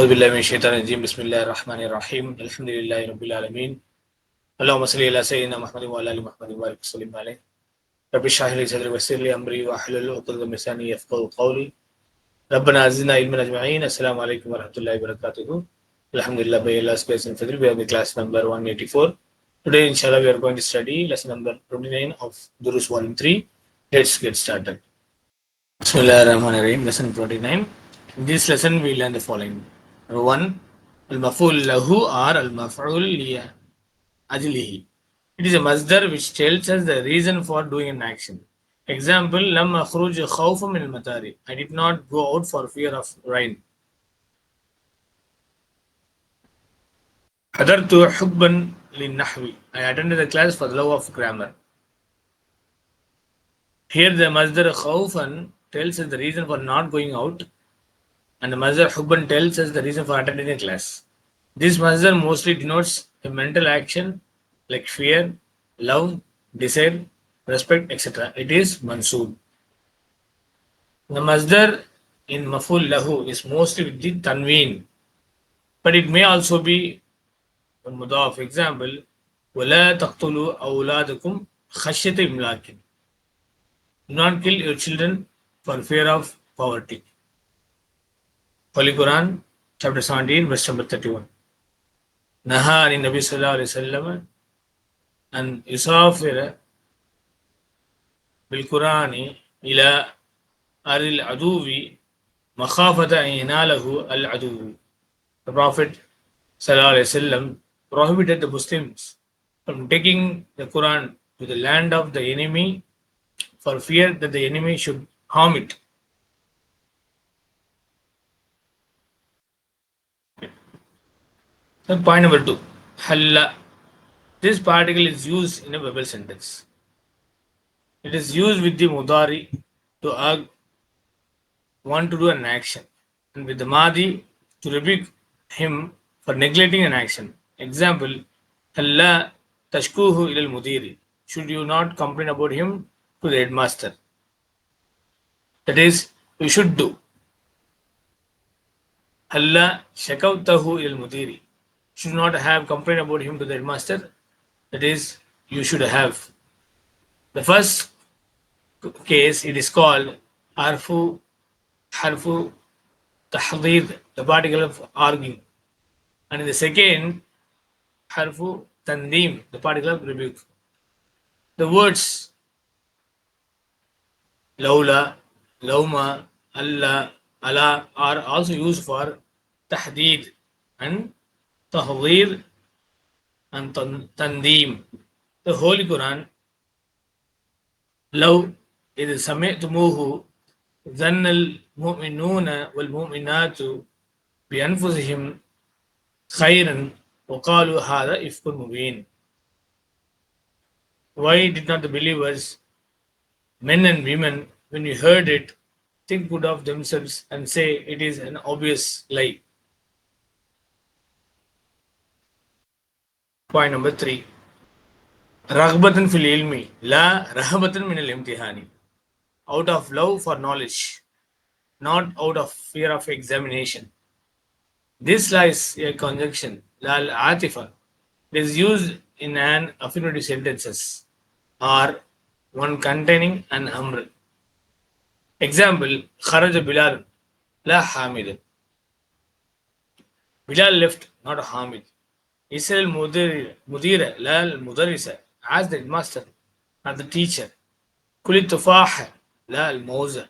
أعوذ بالله من الشيطان الرجيم بسم الله الرحمن الرحيم الحمد لله رب العالمين اللهم صل على سيدنا محمد وعلى ال محمد وبارك وسلم عليه رب اشرح لي صدري ويسر لي امري واحلل عقدة من لساني يفقهوا قولي ربنا زدنا علما اجمعين السلام عليكم ورحمه الله وبركاته Alhamdulillah by Allah's grace and fadl we have the class number 184 today inshallah we are going to study lesson number 29 of Durus volume 3 let's get started Bismillah ar-Rahman ar-Rahim lesson 29 in this lesson we learn the following Number one, al maful lahu or al maful ajlihi. It is a masdar which tells us the reason for doing an action. Example, lam akhruj khawfum min matari. I did not go out for fear of rain. Hadartu hubban lin nahwi. I attended the class for the love of grammar. Here the masdar khawfan tells us the reason for not going out and the Mazdar hubban tells us the reason for attending the class. This Mazdar mostly denotes a mental action like fear, love, desire, respect, etc. It is mansoob. The Mazdar in maful lahu is mostly with the tanween, but it may also be والمضاف example ولا تقتلوا أولادكم خشية إملاق Do not kill your children for fear of poverty. Holy Quran, chapter 17, verse number 31. Naha ani Nabi sallallahu alayhi wasallam and yusafir bil Qurani ila aril aduwi makhafata inalahu al aduwi. The Prophet sallallahu alayhi wasallam prohibited the Muslims from taking the Quran to the land of the enemy for fear that the enemy should harm it. Then point number two, halla. This particle is used in a verbal sentence. It is used with the mudari to argue, want to do an action, and with the madi to rebuke him for neglecting an action. Example, Allah tashkuhu ilal mudiri. Should you not complain about him to the headmaster? That is, you should do. Allah shakawtahu ilal mudiri. Should not have complained about him to the headmaster. That is, you should have. The first case, it is called harfu, harfu tahdid, the particle of arguing. And in the second, harfu tandim, the particle of rebuke. The words laula, lauma, Allah, Allah are also used for tahdid and tahdir and tan- tandim. The Holy Quran, لو إذا سمعتموه ظن المؤمنون والمؤمنات بأنفسهم خيرا وقالوا هذا إفك مبين Why did not the believers, men and women, when you heard it, think good of themselves and say it is an obvious lie? Point number three. Raghbatan fil ilmi, la rahbatan min al imtihani. Out of love for knowledge, not out of fear of examination. This lies a conjunction, la al atifa. It is used in an affinity sentences or one containing an amr. Example, Kharaja Bilal, la Hamid. Bilal left, not Hamid isal mudir mudira la mudarrisa as the master not the teacher. tufaha la al mauza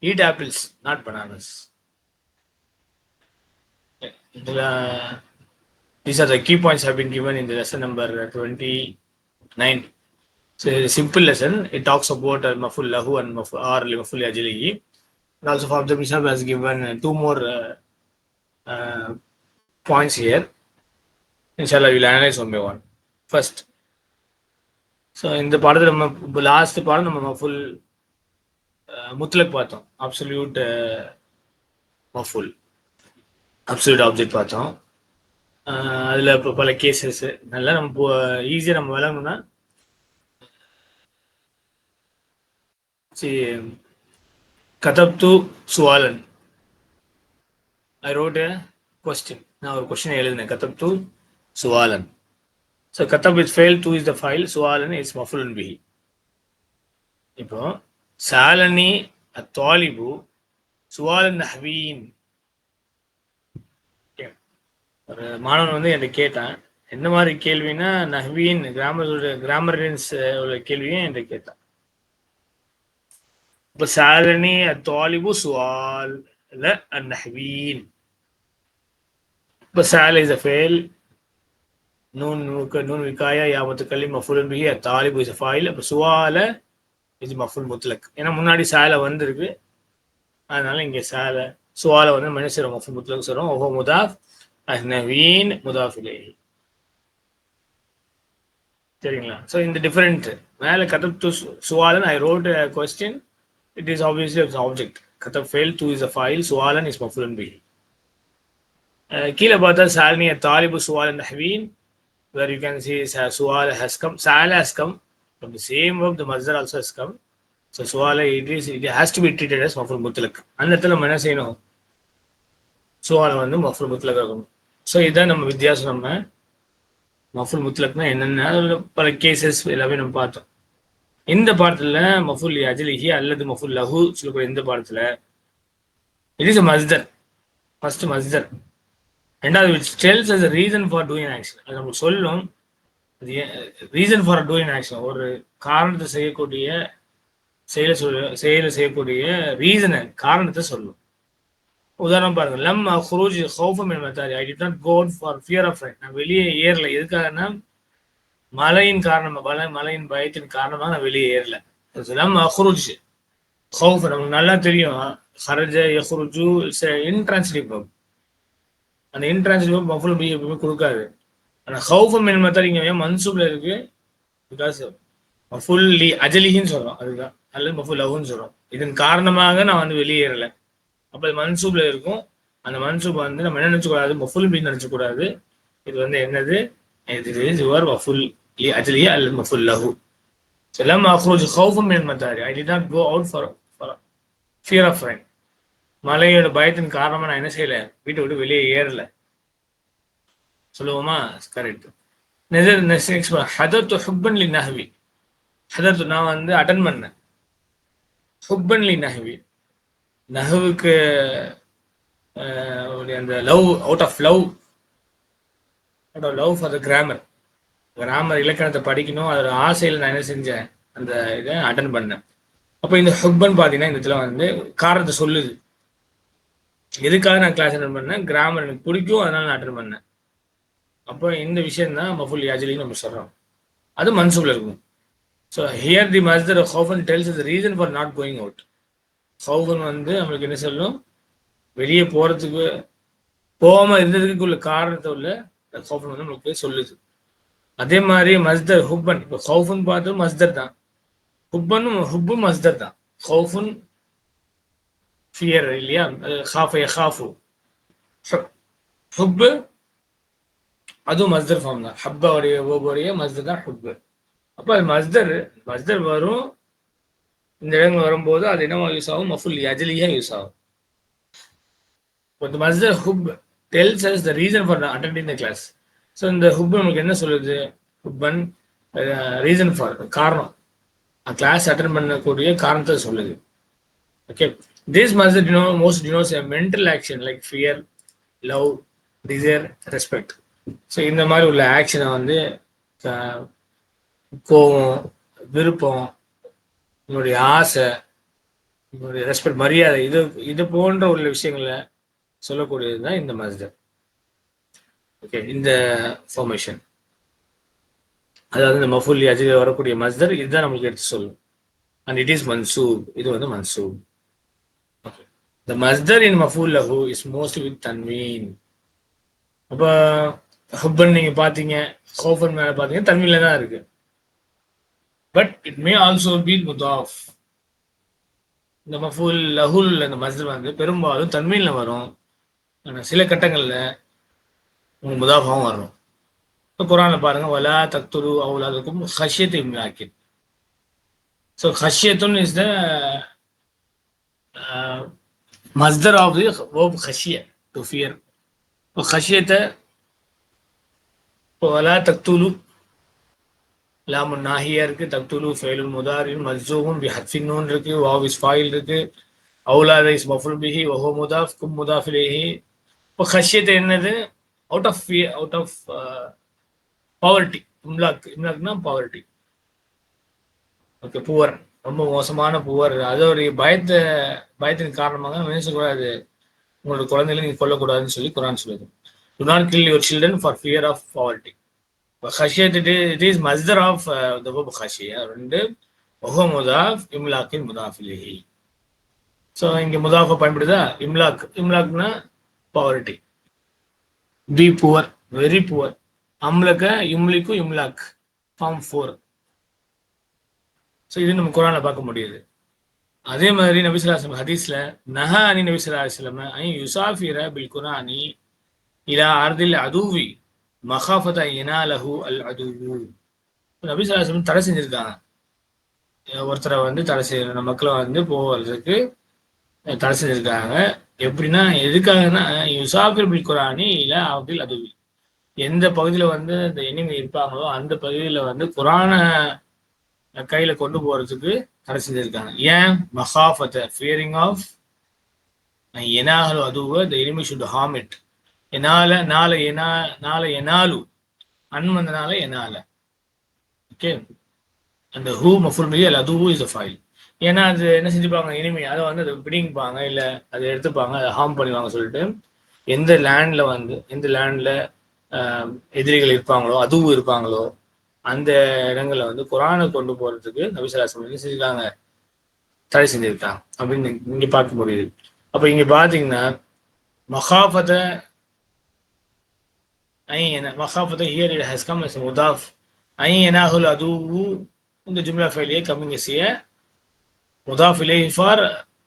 eat apples not bananas. the- these are the key points have been given in the lesson number 29 so a simple lesson. It talks about maful lahu and maful or maful ajlihi. And also the bishop has given two more uh, uh, points here இன்ஷால்லா will analyse one by one first so இந்த பாடத்தில் நம்ம last பாடம் நம்ம full முத்லக் பார்த்தோம். Absolute மஃபுல் absolute object பார்த்தோம். அதில் இப்போ பல கேசஸ் நல்லா நம்ம ஈஸியாக நம்ம விளங்கணும்னா கதப்து சுவாலன். ஐ ரோட் கொஸ்டின் நான் ஒரு கொஸ்டின் எழுதினேன். கத்தப் sualan. So katab is failed, two is the file, sualan is mafulun bihi. இப்போ சாலனி அத்தாலிபு சுவாலன் நஹ்வீன் ஒரு மாணவன் வந்து என்கிட்ட கேட்டான் என்ன மாதிரி கேள்வின்னா நஹ்வீன் கிராமரோட கிராமரன்ஸ் உள்ள கேள்வியும் என்கிட்ட கேட்டான். இப்போ சாலனி அத்தாலிபு சுவால் நஹ்வீன் இப்போ சால் is a fail نون نون وكاية يا متكلم مفعول به الطالب is a file அப்ப சுவால இது மஃபுல் முத்லக் ஏன்னா முன்னாடி சால வந்திருக்கு அதனால இங்க சால சுவால வந்து மனுஷர் மஃபுல் முத்லக் சொல்றோம் ஓஹோ முதாஃப் அஹ்னவீன் முதாஃப் இலேஹி சரிங்களா ஸோ இந்த டிஃபரெண்ட் மேலே கதப் டு சுவாலன் I wrote question it is obviously object كتب فعل تو is a file سؤالا is مفعول به கீழே பார்த்தா Shalini தாலிபு சுவால் நஹ்வீன் where you can see sual has come. Sal has come from the same verb the mazdar also has come. So sual it is it has to be treated as maful mutlaq. அந்த இடத்துல நம்ம என்ன செய்யணும் சுவால வந்து மஃபுல் முத்லக் ஆகணும் so இதான் நம்ம வித்தியாசம். நம்ம மஃபுல் முத்லக்னா என்னென்ன? பல கேசஸ் எல்லாமே நம்ம பார்த்தோம். இந்த பாடத்துல மஃபுல் அஜலிஹி அல்லது மஃபுல் லஹு சொல்லக்கூடிய இந்த பாடத்துல இட் இஸ் மஸ்தர் ஃபர்ஸ்ட் மஸ்தர் ரெண்டாவது which tells us reason for doing action அது நமக்கு சொல்லும் ரீசன் ஃபார் டூயிங் ஆக்ஷன் ஒரு காரணத்தை செய்யக்கூடிய செயலை சொல் செயலை செய்யக்கூடிய ரீசனை காரணத்தை சொல்லும். உதாரணம் பாருங்க லம் ஹுரூஜ் ஹவுஃபம் என் மத்தாரி I did not go for fear of நான் வெளியே ஏறல. எதுக்காகனா மழையின் காரணமாக மலை மழையின் பயத்தின் காரணமாக நான் வெளியே ஏறல. லம் அஹ்ரூஜ் ஹோஃப் நமக்கு நல்லா தெரியும். ஹரஜ யஹ்ருஜு இன்ட்ரான்ஸ்லேட் அந்த இன்ட்ரான்ஸ்லேட் மஃபுல் பி எப்பவுமே கொடுக்காது ஆனால் ஹவுஃபம் என் மத்தாரி இங்கே மன்சூப்ல இருக்கு பிகாஸ் மஃபுல் லி அஜலிஹின்னு சொல்றோம் அதுதான் அல்லது மஃபுல் லஹுன்னு சொல்றோம் இதன் காரணமாக நான் வந்து வெளியேறல அப்போ அது மன்சூப்ல இருக்கும் அந்த மன்சூப் வந்து நம்ம என்ன நினைச்சக்கூடாது மஃபுல் பி நினைச்சக்கூடாது இது வந்து என்னது இது இஸ் யுவர் மஃபுல் லி அஜலிஹி அல்லது மஃபுல் லஹு So لما أخرج خوفا من المداري I did not go out for, for fear of rain மழையோட பயத்தின் காரணமா நான் என்ன செய்யல? வீட்டை விட்டு வெளியே ஏறல. சொல்லுவோமா? கரெக்ட் நெதர் நெக்ஸ்ட் ஹதத்து ஹுப்பன் லி நஹவி. ஹதத்து நான் வந்து அட்டன் பண்ணேன். ஹுப்பன் லி நஹவி. நஹவுக்கு அந்த love out of love out of love for the grammar grammar இலக்கணத்தை படிக்கணும். அதோட ஆசையில் நான் என்ன செஞ்சேன்? அந்த இதை அட்டன் பண்ணேன். அப்போ இந்த ஹுப்பன் பார்த்தீங்கன்னா இந்த இதில் வந்து காரணத்தை சொல்லுது. எதுக்காக நான் கிளாஸ் அட்டன் பண்ணேன்? கிராமர் எனக்கு பிடிக்கும் அதனால நான் அட்டன் பண்ணேன். அப்போ இந்த விஷயம் தான் மஃபுல் யாஜிலின்னு நம்ம சொல்கிறோம் அது மன்சூபில் இருக்கும். ஸோ ஹியர் தி மஸ்தர் ஹவுஃபன் tells the reason for not going out ஹவுஃபன் வந்து நம்மளுக்கு என்ன சொல்லும்? வெளியே போகிறதுக்கு போகாமல் இருந்ததுக்கு உள்ள காரணத்தை உள்ள ஹோஃபன் வந்து நம்மளுக்கு சொல்லுது. அதே மாதிரி மஸ்தர் ஹுப்பன் இப்போ ஹவுஃபன் பார்த்து மஸ்தர் தான். ஹுப்பனும் ஹுப்பும் மஸ்தர் தான். ஹவுஃபுன் ஃபியர் இல்லையா? ஹாஃப் ஹாஃபு ஹுப்பு அதுவும் மஸ்தர் ஃபார்ம் தான். ஹப்பாவுடைய ஓபுடைய மஸ்தர் தான் ஹுப்பு அப்போ அது மஸ்தர் மஸ்தர் வரும் இந்த இடங்கள் வரும்போது அது என்னவா யூஸ் ஆகும்? மஃபுல் அஜலியா யூஸ் ஆகும். the மஸ்தர் ஹுப் tells us the reason for attending the class so இந்த ஹுப் நமக்கு என்ன சொல்லுது? ஹுப்பன் ரீசன் ஃபார் காரணம். கிளாஸ் அட்டன் பண்ணக்கூடிய காரணத்தை சொல்லுது. Okay this must denote most denotes a mental action like fear love desire respect so இந்த மாதிரி உள்ள ஆக்ஷனை வந்து கோபம் விருப்பம் உன்னுடைய ஆசை உங்களுடைய ரெஸ்பெக்ட் மரியாதை இது இது போன்ற உள்ள விஷயங்களை சொல்லக்கூடியது தான் இந்த மஸ்தர் ஓகே இந்த ஃபார்மேஷன் அதாவது இந்த மஃபுல் அஜில் வரக்கூடிய மஸ்தர் இதுதான் நம்மளுக்கு எடுத்து சொல்லும். அண்ட் இட் இஸ் மன்சூப் இது வந்து மன்சூப் ஓகே த மஸ்தர் இன் மஃபூல் லஹு இஸ் மோஸ்ட் வித் தன்வீன் அப்போ ஹுப்பன் நீங்கள் பார்த்தீங்க ஹோஃபன் மேலே பார்த்தீங்க தன்வீனில் தான் இருக்கு. But it may also be முதாஃப் இந்த மஃபூல் லஹுல் இந்த மஸ்தர் வந்து பெரும்பாலும் தன்மீனில் வரும். ஆனால் சில கட்டங்களில் உங்களுக்கு முதாஃபாகவும் வரும். இப்போ குரானில் பாருங்க வலா தக்துரு அவுலாதுக்கும் ஹஷ்யத் இம்லாக்கின் ஸோ ஹஷியத்துன்னு இஸ் த மஸ்தர் ஆஃப் தி ஓப் டு ஃபியர் இப்போ ஹஷியத்தை இப்போ வலா தக்துலு லாமு நாஹியா இருக்கு தக்துலு ஃபெயிலுல் முதாரின் மஜ்ஜூஹும் பி ஹத்ஃபின் இருக்கு வாவ் இஸ் ஃபாயில் இருக்கு அவுலாத இஸ் மஃபுல் பிஹி வஹோ முதாஃப் கும் முதாஃப் இலேஹி. இப்போ ஹஷியத்தை என்னது? Out of out of poverty இம்லாக் இம்லாக்னா பவர்ட்டி ஓகே புவர் ரொம்ப மோசமான புவர். அதோடைய பயத்தை பயத்தின் காரணமாக நினைச்சக்கூடாது உங்களோட குழந்தைகளை நீங்க கொல்லக்கூடாதுன்னு சொல்லி குரான் சொல்லுது. Do not kill your children for fear of poverty ஹஷியத் it is மஸ்தர் ஆஃப் த பப் ஹஷியா ரெண்டு ஒஹோ முதாஃப் இம்லாக்கின் முதாஃபிலிஹி ஸோ இங்கே முதாஃபை பயன்படுதா? இம்லாக் இம்லாக்னா poverty be poor very poor அம்லக்க இம்லிக்கு இம்லாக். ஃபார்ம் ஃபோர் ஸோ இது நம்ம குரானில் பார்க்க முடியுது. அதே மாதிரி நபிசுலாசம் ஹதீஸ்ல நஹா அனி நபிசுல்லாஸ்லம் ஐ யுசாஃபிர பில் குரானி இலா ஆர்தில் அதுவி மஹாஃபத இனாலஹு அல் அதுவு. நபிசுலாசம் தடை செஞ்சிருக்காங்க. ஒருத்தரை வந்து தடை செய்யணும் மக்களை வந்து போவதுக்கு தடை செஞ்சிருக்காங்க. எப்படின்னா எதுக்காகனா யுசாஃபிர் பில் குரானி இலா ஆர்தில் அதுவி. எந்த பகுதியில வந்து இந்த எனிமி இருப்பாங்களோ அந்த பகுதியில வந்து குரானை கையில கொண்டு போறதுக்கு தடை செஞ்சிருக்காங்க ஏன்? மஹாஃபத்த ஃபியரிங் ஆஃப் எனாகலு அதுவ the enemy should harm it எனால நாளை எனா நாளை எனாலு. அன் வந்தனால எனால. ஓகே அந்த ஹூ மஃபுல் மீது அல்ல அதுவும் இஸ் அ ஃபைல் ஏன்னா அது என்ன செஞ்சுப்பாங்க? இனிமே அதை வந்து அதை பிடிங்கிப்பாங்க இல்லை அதை எடுத்துப்பாங்க அதை ஹார்ம் பண்ணுவாங்க சொல்லிட்டு எந்த லேண்ட்ல வந்து எந்த லேண்ட்ல எதிரிகள் இருப்பாங்களோ அதுவும் இருப்பாங்களோ அந்த இடங்களை வந்து குரானை கொண்டு போறதுக்கு நபிசலாசம் என்ன செஞ்சிருக்காங்க? தடை செஞ்சிருக்காங்க அப்படின்னு இங்க பார்க்க முடியுது. அப்ப இங்க பாத்தீங்கன்னா மகாபத ஐ மகாபத here it has come as முதாஃப் ஐ எனாகுல் அதுவு இந்த ஜும்லா ஃபைலியே கம்மிங் செய்ய முதாஃப் இலே ஃபார்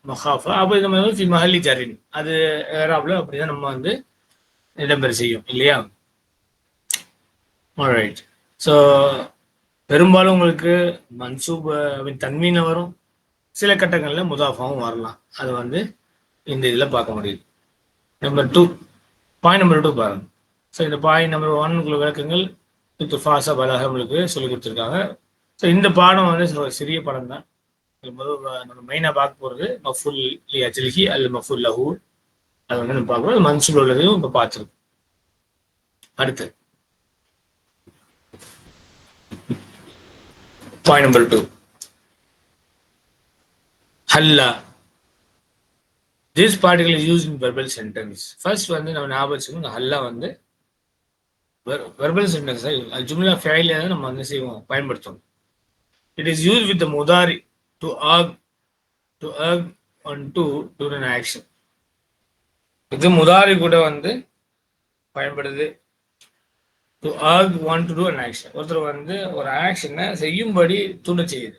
மஹாஃபா அப்போ இது மாதிரி ஃபி மஹல்லி ஜரின். அது ஏராப்ல அப்படிதான் நம்ம வந்து இடம்பெற செய்யும் இல்லையா? ரைட் ஸோ பெரும்பாலும் உங்களுக்கு மன்சூப் தன்மீன வரும் சில கட்டங்களில் முதாஃபாவும் வரலாம். அது வந்து இந்த இதில் பார்க்க முடியுது. Number two point number two பாருங்க. ஸோ இந்த பாயிண்ட் நம்பர் ஒன்னுக்குள்ள விளக்கங்கள் வித் ஃபாஸா பலகங்களுக்கு சொல்லி கொடுத்துருக்காங்க. ஸோ இந்த பாடம் வந்து ஒரு சிறிய படம் தான். முதல் நம்ம மெயினாக பார்க்க போகிறது மஃபுல் லி அஜ்லிஹி அல்ல மஃபுல் லஹூ. அது வந்து நம்ம பார்க்குறோம் மன்சூல் உள்ளதையும் இப்போ பார்த்துருக்கோம். அடுத்து point number two ஹல்லா this particle use in verbal sentence first வந்து நம்ம ஞாபகம் வச்சுக்கணும் ஹல்லா வந்து வெர்பல் சென்டென்ஸ் ஜும்லா ஃபைல தான் நம்ம வந்து செய்வோம் பயன்படுத்தணும் இட் இஸ் யூஸ் வித் முதாரி to ask to ask one to do an action இது முதாரி கூட வந்து பயன்படுது. To arc want to do an action ஒருத்தர் வந்து ஒரு ஆக்ஷனை செய்யும்படி தூண்ட செய்யுது.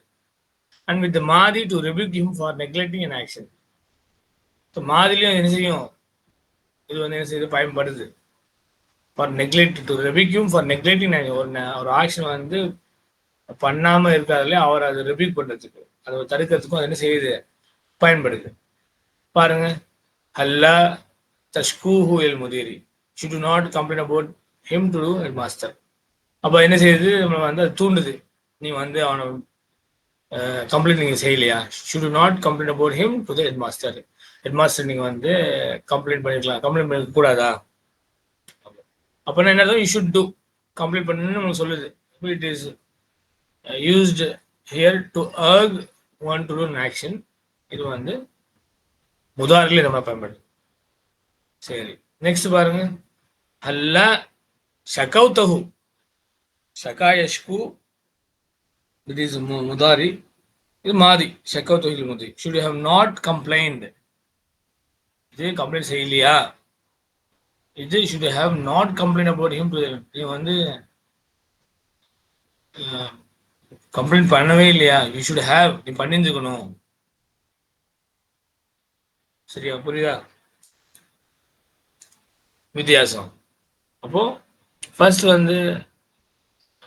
அண்ட் வித் மாதி to rebuke him for neglecting an action so மாதிலையும் என்ன செய்யும்? இது வந்து என்ன செய்யுது? பயன்படுது. For neglect to ரெபிக்யூம் for neglecting ஒரு ஒரு ஆக்ஷன் வந்து பண்ணாம இருக்காதுல அவர் அதை ரிபீட் பண்றதுக்கு அதை தடுக்கிறதுக்கும் அது என்ன செய்யுது? பயன்படுது. பாருங்க. அல்லா தஷ்கூஹு எல் முதிரி. Should to not complaint about him to to head master. அப்போ என்ன செய்யுது? நம்ம வந்து அது தூண்டுது. நீ வந்து அவனை கம்ப்ளைண்ட் நீங்கள் செய்யலையா? Should not complaint about him to the head master head master நீங்கள் வந்து கம்ப்ளைண்ட் பண்ணிருக்கலாம். கம்ப்ளைண்ட் பண்ண கூடாதா? அப்படின்னா என்ன யூ ஷுட் டூ கம்ப்ளைண்ட் பண்ணுன்னு நமக்கு சொல்லுது. It is used here to urge one to do action இது வந்து முதாரில் நம்ம பயன்படுது சரி. நெக்ஸ்ட் பாருங்க. அல்ல ஷகௌதஹு ஷகாயஷ்கு இட் இஸ் முதாரி. இது மாதி. ஷகௌதஹு முதி ஷுட் ஹவ் நாட் கம்ப்ளைண்ட் இது கம்ப்ளைண்ட் செய்யலையா? இது should have not complaint about him to நீ வந்து கம்ப்ளைண்ட் பண்ணவே இல்லையா? யூ ஷுட் ஹேவ் நீ பண்ணிருந்துக்கணும் சரியா? புரியுதா? வித்தியாசம். அப்போ ஃபர்ஸ்ட் வந்து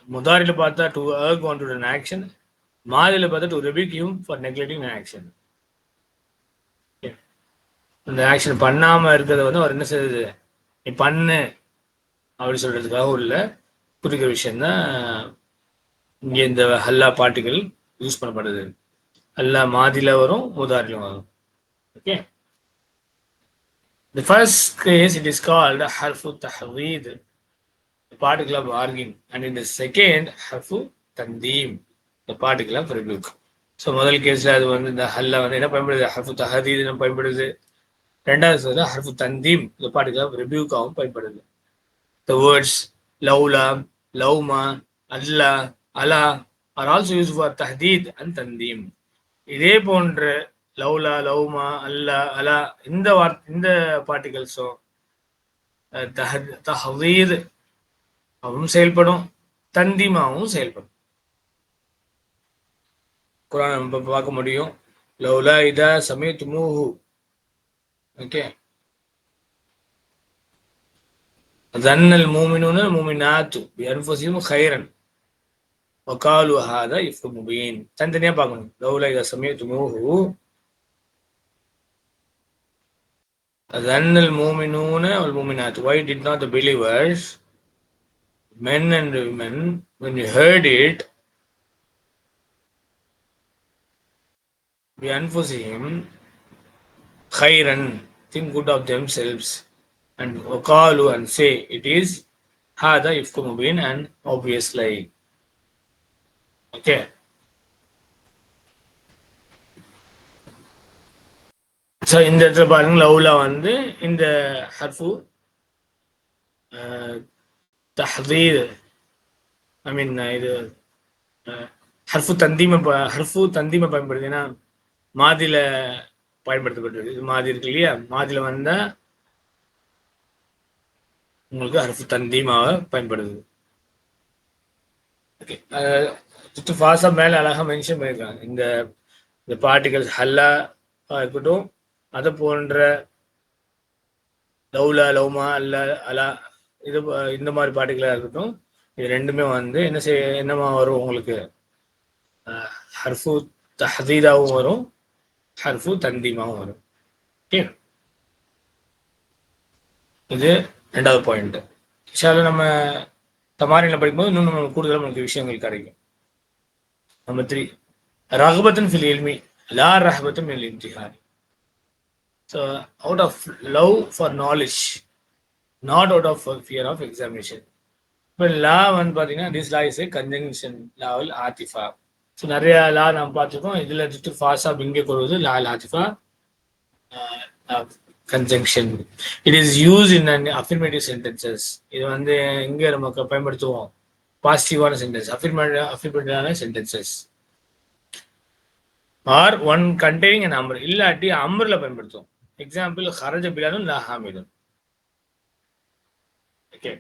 முதாரில பார்த்தா to urge one to an action மாதிரில பார்த்தா to rebuke you for neglecting action இந்த ஆக்ஷன் பண்ணாம இருக்கிறத வந்து அவர் என்ன செய்யுது நீ பண்ணு அப்படி சொல்றதுக்காக உள்ள குறிக்கிற விஷயம்தான் இங்கே இந்த ஹல்லா பாட்டுகள் யூஸ் பண்ணப்படுது. ஹல்லா மாதில வரும் முதாரிலும் வரும். Okay The first case it is called harfu tahweed, particle of organ and in the second hafu தந்தீம் இந்த பார்ட்டிகுலர் ஃப்ரெட்புக் ஸோ முதல் கேஸில் அது வந்து இந்த ஹல்ல வந்து என்ன பயன்படுது? ஹர்ஃபு தஹதீதுன்னு பயன்படுது? ரெண்டாவது சொல்ல ஹர்ஃபு தந்தீம். இந்த பார்ட்டிகுலர் ரிபியூக்காகவும் பயன்படுது. த வேர்ட்ஸ் லவ்லா லவ்மா அல்லா அலா ஆர் ஆல்சோ யூஸ் ஃபார் தஹதீத் அண்ட் தந்தீம். இதே போன்ற லவ்லா லவ்மா அல்லா அலா இந்த வார்த்தை இந்த பார்ட்டிகல்ஸும் தஹ தஹீத் அவனும் செயல்படும் தந்தி மாவும் செயல்படும். குரான் நம்ம பார்க்க முடியும். லவ்லா இதா சமயத்து மூஹு ஓகே. தன்னல் மூமினு மூமினாத்து அன்புசியும் ஹைரன் வக்காலு ஹாதா இஃபு முபீன். தனித்தனியா பார்க்கணும். லவ்லா இதா சமயத்து மூஹு தன்னல் மூமினூன அல் மூமினாத்து. Why did not the believers men and women, when we heard it, we him, khairan, think good of themselves, and wakalu and say it is hada ifkomabin and obviously. lying. Okay. So இந்த இடத்துல பாருங்க லவ்ல வந்து இந்த ஹர்ஃபு தஹதீர் ஐ மீன் இது ஹர்ஃபு தந்தீமை ஹர்ஃபு தந்தீமை பயன்படுத்தினா மாதில பயன்படுத்தப்பட்டது இது மாதிரி இருக்கு இல்லையா? மாதில வந்தா உங்களுக்கு ஹர்ஃபு தந்தீமாக பயன்படுது ஓகே ஃபாஸா ஃபாஸ்டாக மேலே அழகாக மென்ஷன் பண்ணியிருக்காங்க. இந்த இந்த பார்ட்டிகல்ஸ் ஹல்லா இருக்கட்டும் அதை போன்ற லவ்லா லவ்மா அல்ல அலா இது இந்த மாதிரி பாட்டுகளாக இருக்கட்டும் இது ரெண்டுமே வந்து என்ன செய்ய என்னமா வரும் உங்களுக்கு? ஹர்ஃபு ஹதீதாவும் வரும் ஹர்ஃபு தந்தீமாவும் வரும். ஓகே? இது ரெண்டாவது பாயிண்ட் இஷால நம்ம தமாரியில் படிக்கும்போது இன்னும் நம்ம கூடுதலாக நமக்கு விஷயங்கள் கிடைக்கும். நம்பர் த்ரீ ரஹபத்தன் ஃபில் இல்மி லா ரஹபத்தன் மில் இம்திஹாரி so out of love for knowledge not out of fear of examination இப்போ லா வந்து பார்த்தீங்கன்னா திஸ் லா இஸ் ஏ கன்ஜங்ஷன் லாவல் ஆத்திஃபா ஸோ நிறைய லா நம்ம பார்த்துருக்கோம். இதில் ஜஸ்ட் ஃபாஸ்டாக இங்கே கொள்வது லா ஆத்திஃபா conjunction it is use in an affirmative sentences இது வந்து எங்கே நமக்கு பயன்படுத்துவோம். பாசிட்டிவான sentence affirmative அஃபிர்மேட்டிவான sentences are one containing and amber இல்லாட்டி அம்பரில் பயன்படுத்துவோம். எக்ஸாம்பிள் ஹரஜ பிலாலும் லா ஹாமிதும் ஓகே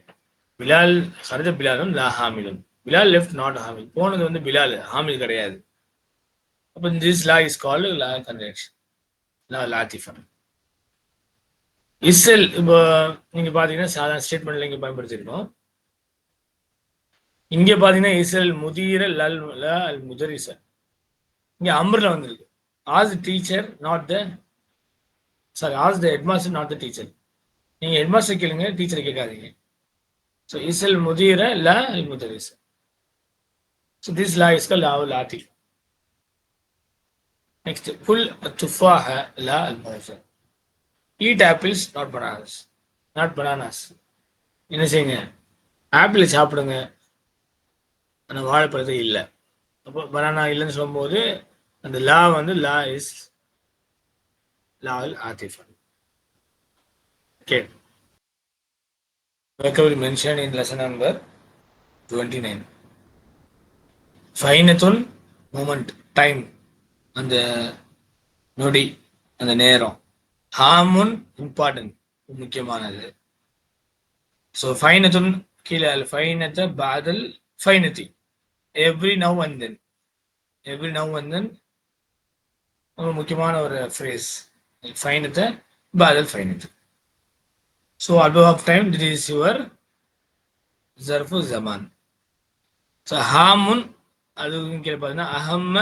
பிலால் ஹரஜ பிலாலும் லா ஹாமிலும் பிலால் லெஃப்ட் நாட் ஹாமில் போனது வந்து பிலால் ஹாமில் கிடையாது அப்போ திஸ் லா இஸ் கால்டு லா கன்ஜெக்ஷன் லா லாத்திஃபன் இஸ்எல் இப்போ நீங்க பாத்தீங்கன்னா சாதாரண ஸ்டேட்மெண்ட்ல இங்க பயன்படுத்திருக்கோம். இங்க பாத்தீங்கன்னா இஸ்எல் முதிர லல் அல் முதரிச இங்க அம்பர்ல வந்திருக்கு. Ask teacher not the sorry ask the headmaster not the teacher நீங்க ஹெட்மாஸ்டர் கேளுங்க டீச்சரை கேட்காதீங்க. ஸோ இஸ்எல் முதீர ல அல் முதரிச ஸோ திஸ் லா இஸ் லா லாத்தி நெக்ஸ்ட் புல் துஃபாஹ லா அல் மௌசர் eat apples not bananas not bananas என்ன செய்யுங்க? ஆப்பிள் சாப்பிடுங்க. ஆனால் வாழைப்பழத்தை இல்லை. அப்போ பனானா இல்லைன்னு சொல்லும்போது அந்த லா வந்து லா இஸ் லா ஆத்திஃபன் okay recovery mentioned in lesson number 29 ஃபைனத்துல் மூமெண்ட் டைம் அந்த நொடி அந்த நேரம். ஹாமுன் இம்பார்ட்டன்ட் முக்கியமானது. ஸோ ஃபைனத்துன் கீழே ஃபைனத்தை பாதல் ஃபைனத்தி every now and then every now and then ஒரு முக்கியமான ஒரு ஃப்ரேஸ் ஃபைனத்தை பாதல் ஃபைனத்து so above of time that is your ஜர்ஃபு ஜமான் ஸோ ஹாமுன் அது கீழே பார்த்தீங்கன்னா அஹம்ம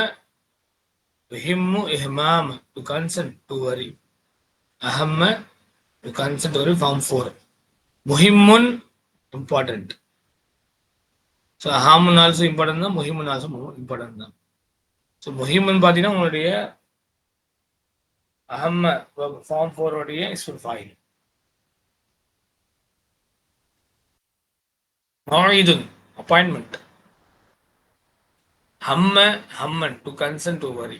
ஹிம்மு இஹ்மாம் to concern to worry அஹம்ம to concern worry form four முஹிம்முன் important so ஹாமுன் ஆல்சோ இம்பார்ட்டன்ட் தான் முஹிமுன் ஆல்சோ இம்பார்ட்டன்ட் தான் ஸோ முஹிமுன் பார்த்தீங்கன்னா உங்களுடைய அஹம்ம ஃபார்ம் ஃபோருடைய இஸ்ஃபுல் ஃபாயில் மாயுதுன் அப்பாயின்மெண்ட் ஹம்ம ஹம்மன் டு கன்சன் டு வரி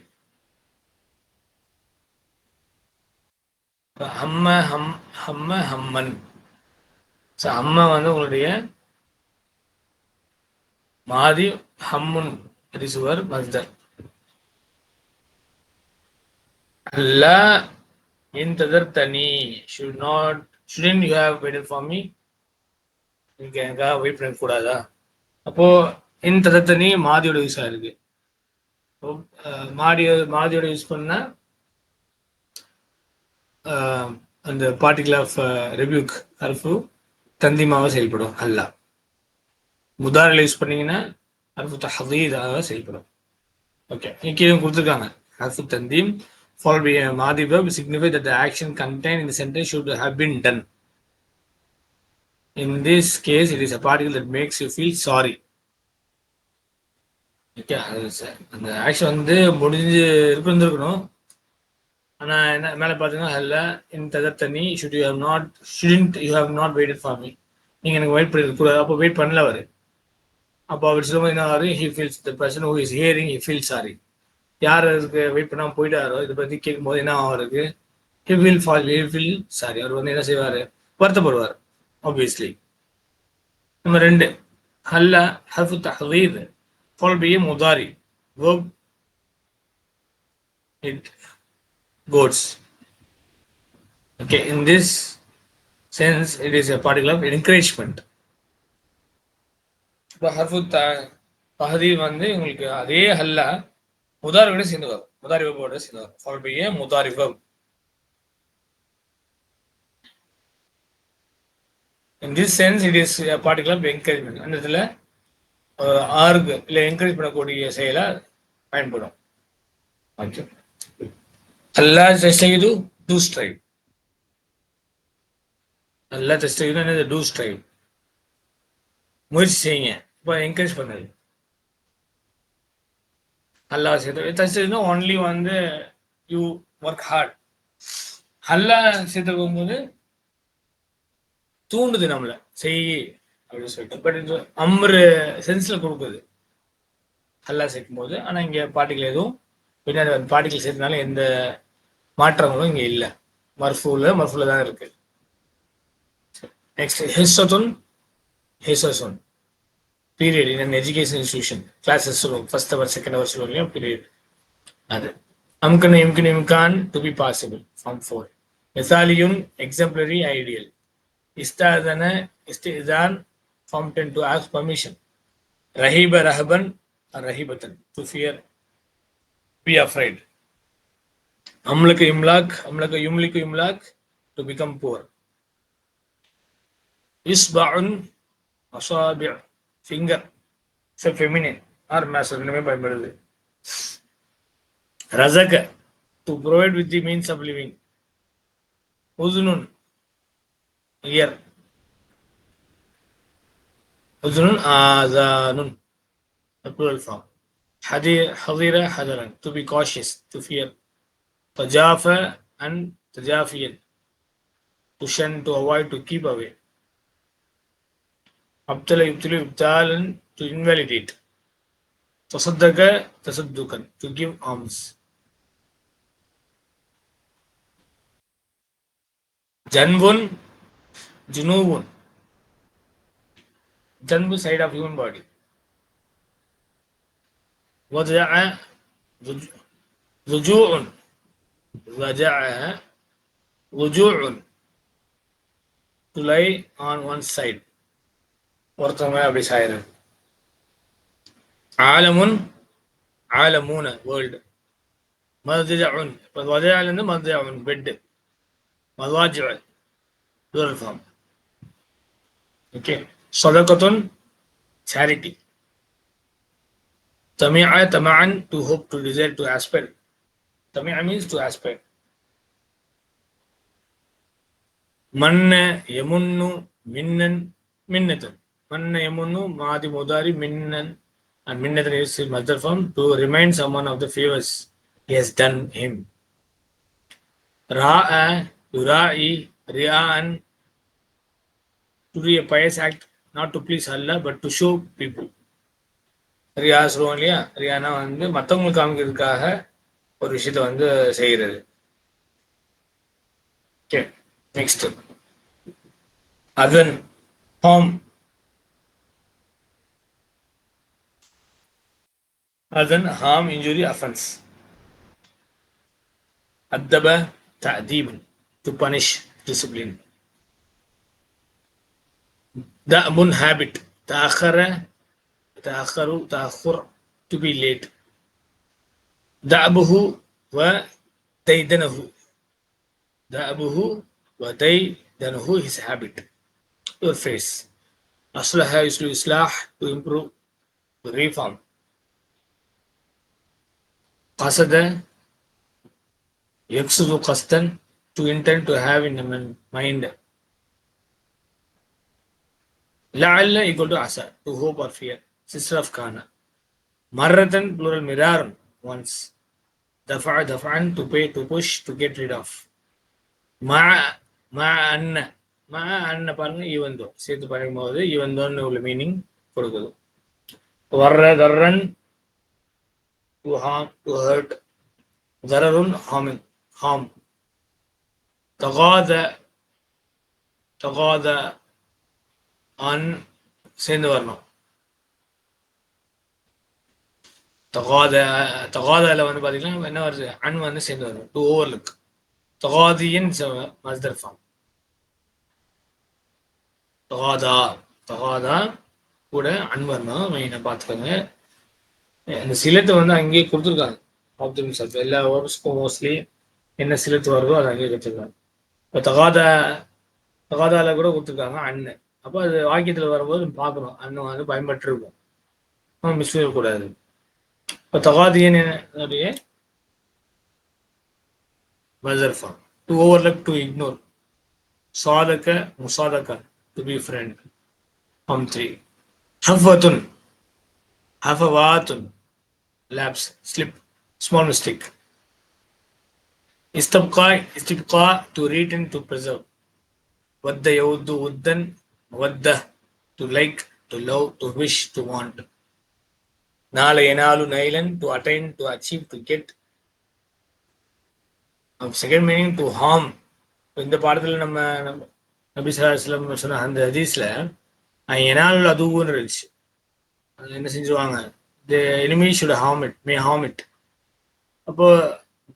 ஹம்ம ஹம் ஹம்ம ஹம்மன். ஸோ ஹம்ம வந்து உங்களுடைய மாதி ஹம்முன். ரிசுவர் மஸ்தர் அல்ல இன் ததர் தனி should not shouldn't you have wait for me நீங்க எனக்காக வெயிட் பண்ணக்கூடாதா? அப்போ என் ததர் தனி மாதியோட யூஸ் ஆயிருக்கு மாடியோ மாதியோட யூஸ் பண்ணா அந்த பார்ட்டிகல் ஆஃப் ரிவ்யூக் அர்ஃபு தந்திமாவை செயல்படும் அல்லா. முதாரில் யூஸ் பண்ணீங்கன்னா அர்ஃபு தஹதீதாக செயல்படும். ஓகே கீழே கொடுத்துருக்காங்க. அர்ஃபு தந்தீம் followed by a signify that action contain இந்த sentence should have been done In this case, it is a particle that makes you feel sorry. Okay அந்த ஆக்ஷன் வந்து முடிஞ்சு இருந்திருக்கணும். ஆனால் என்ன மேலே பார்த்தீங்கன்னா அல்ல இன் தகர் தண்ணி should you have not shouldn't you have not waited for me நீங்கள் எனக்கு வெயிட் பண்ணிருக்கூடாது அப்போ வெயிட் பண்ணல அவர். அப்போ அவர் சொல்லும்போது என்ன ஆகுது? He feels the person who is hearing he feel sorry யார் அதுக்கு வெயிட் பண்ணாமல் போயிட்டாரோ இதை பற்றி கேட்கும்போது என்ன அவருக்கு he will fall he feel sorry அவர் வந்து என்ன செய்வார்? வருத்தப்படுவார். ஆப்வியஸ்லி நம்ம ரெண்டு ஹல்ல ஹர்ஃபு தஹதீர் by a mudari verb it goes okay in this sense it is a particle of encouragement இப்போ ஹர்ஃபு த தஹதீர் வந்து உங்களுக்கு அதே ஹல்ல முதாரி சேர்ந்து வரும். முதாரி வெப்போட சேர்ந்து வரும். Fall by a முதாரி in this sense it is particular encouragement அந்த இடத்துல ஆர்கு இல்லை என்கரேஜ் பண்ணக்கூடிய செயலாக பயன்படும். ஓகே. அல்லா செய்து டூ ஸ்ட்ரைவ் அல்லா டெஸ்ட் என்னது? டூ ஸ்ட்ரைவ் முயற்சி செய்யுங்க. இப்போ என்கரேஜ் பண்ணது. அல்லா சேர்த்து தஸ்டினா ஒன்லி வந்து யூ ஒர்க் ஹார்ட் நல்லா சேர்த்து போகும்போது தூண்டுது நம்மள. செய் அப்படின்னு சொல்லிட்டு. பட் இது அம்ரு சென்ஸ்ல கொடுக்குது. அல்லா சேர்க்கும் போது ஆனால் இங்கே பாட்டிகள் எதுவும் பின்னாடி அந்த பாட்டிகள் சேர்த்தனால எந்த மாற்றங்களும் இங்கே இல்லை. மர்ஃபூல மர்ஃபூல தான் இருக்கு. நெக்ஸ்ட் ஹிஸ்ஸத்துன் ஹெசோசோன் period in education institution classes சொல்லுவோம் ஃபர்ஸ்ட் அவர் செகண்ட் அவர் சொல்லுவோம் இல்லையா? பீரியட் அது. அம்கன் இம்கன் இம்கான் to be possible form four மெசாலியும் exemplary ideal இஸ்தாதன இஸ்திதான் form ten to ask permission ரஹீப ரஹபன் ரஹீபத்தன் டு ஃபியர் பி அஃப்ரைட் அம்லக்கு இம்லாக் அம்லக்கு யும்லிக்கு இம்லாக் டு பிகம் புவர் இஸ்பான் அசாபி ஃபிங்கர் ஃபெமினின் ஆர் மேசர் ரெண்டுமே பயன்படுது. ரசக to provide with the means of living clear हजरन आजानुन the plural form حضيرة حضرا to be cautious to fear تجافى and تجافيا to shun to avoid to keep away ابتلى يبتلى ابتالا to invalidate تصدق تصدقا to give alms جنب Junovun, Janbu side of human body. Waja'a Ruju'un, Waja'a Ruju'un, to lie on one side. ஒருத்தவங்க அப்படி Sairam ஆலமுன் ஆலமூன world மதுஜாவுன் இப்போ வதையாலேருந்து மதுஜாவுன் bed மதுவாஜிவல் form Okay. Sadaqatun, charity. Tami'a tama'an, to hope, to desire, to aspire. Tami'a means to aspire. Manne yamunnu minnan minnatan. Manne yamunnu madi mudari minnan. And minnatan is his mother form to remind someone of the favors he has done him. Ra'a, yura'i, ria'an, to do a pious act not to please Allah but to show people. ரியா சொல்லுவோம் இல்லையா ரியானா வந்து மற்றவங்களுக்கு காமிக்கிறதுக்காக ஒரு விஷயத்த வந்து செய்கிறது. ஓகே நெக்ஸ்ட் அதன் ஹோம் அதன் ஹார்ம் இன்ஜுரி அஃபென்ஸ் அத்தப Deepan to punish discipline دأب habit تأخر تأخر تأخر to be late دأبه وديدنه دأبه وديدنه his habit your face أصلح يصلح إصلاح to improve to reform قصد يقصد قصدا to intend to have in the mind லஅல்ல equal to Asr to hope or fear sister of கானா மர்ரதன் plural மிராரன் once தஃபா தஃபான் to pay to push to get rid of மா மா அன்ன மா அன்ன பாருங்க ஈவந்தோ சேர்த்து படிக்கும்போது ஈவந்தோன்னு உள்ள மீனிங் கொடுக்குது. வர்ற தர்ரன் டு ஹார்ம் டு ஹர்ட் தரருன் ஹாமிங் ஹாம் தகாத தகாத அன் சேர்ந்து வரணும். தகாத தகாதால வந்து பாத்தீங்கன்னா என்ன வருது? அன் வந்து சேர்ந்து வரும் ஓவர் ஓவர்லுக் தகாதியின் மஸ்தர் ஃபார்ம் தகாதா தகாதா கூட அன் வரணும். மெயினாக பார்த்துக்கோங்க அந்த சிலத்தை வந்து அங்கேயே கொடுத்துருக்காங்க. ஆப்திம் சார் எல்லா வேர்ட்ஸ்க்கும் மோஸ்ட்லி என்ன சிலத்து வருதோ அதை அங்கேயே கொடுத்துருக்காங்க. இப்போ தகாத தகாதால கூட கொடுத்துருக்காங்க அண்ணன் அப்போ அது வாக்கியத்தில் வரும்போது பார்க்கணும் அண்ணன் வந்து பயன்பட்டு இருக்கும் நம்ம மிஸ் கூடாது இப்போ தகாதியன் என்னுடைய mother form to overlook to ignore சாதக முசாதக to be friend form three ஹஃபத்துன் ஹஃபவாத்துன் lapse slip small mistake استبقاء استبقاء to retain to preserve ود يود ودا முவத்த to like to love to wish to want நாளைய நாலு nylon to attain to achieve to get second meaning to harm இந்த பாடத்தில் நம்ம நபி சலாஹ்லாம் சொன்ன அந்த ஹதீஸில் எனால் அதுவும் இருந்துச்சு. என்ன செஞ்சுருவாங்க? The enemy should harm it may harm it அப்போ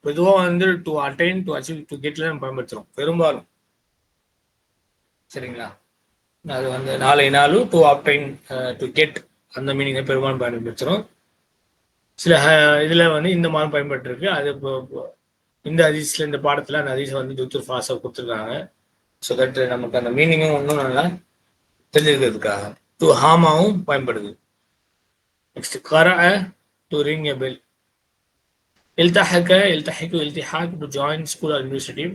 பொதுவாக வந்து to attain to achieve to Kettle நம்ம பயன்படுத்துகிறோம் பெரும்பாலும். சரிங்களா? அது வந்து நாளை நாளும் டு அப்டைன் டு கெட் அந்த மீனிங்கை பெரும்பாலும் பயன்படுத்துகிறோம் சில இதில் வந்து இந்த மாதிரி பயன்பட்டுருக்கு அது இப்போ இந்த ஹதீஸில் இந்த பாடத்தில் அந்த ஹதீஸை வந்து துத்துர் ஃபாஸாக கொடுத்துருக்காங்க ஸோ தட் நமக்கு அந்த மீனிங்கும் இன்னும் நல்லா தெரிஞ்சுக்கிறதுக்காக டு ஹாமாவும் பயன்படுது நெக்ஸ்ட் கர to ring a bell التحق يلتحق التحاق to join school or university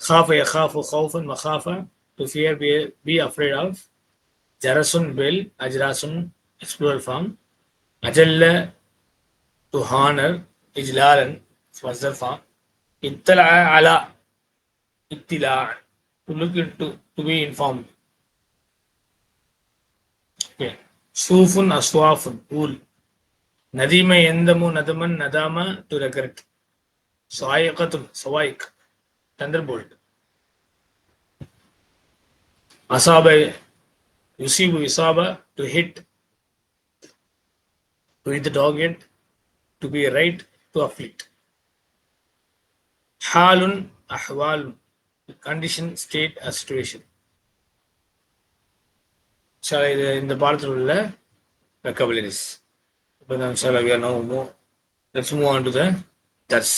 خاف يخاف خوفا مخافة to fear be, be afraid of Jarasun will, Ajrasun its plural form, Ajalla to honor, Ijlalan further form, Ittala ala Ittila to look into to be informed. Okay. Sufun aswafun ul Nadima yendamu nadaman nadama to regret. Sawaiqatum sawaik thunderbolt. Asaba, Yusibu Isaba, to hit, to hit the dogged, to be right, to afflict. Halun, Ahwalun, condition, state, a situation. Shall I, இந்த பாடத்தில் உள்ள vocabularies. But then, shall I, we are now more. Let's move on to the that's.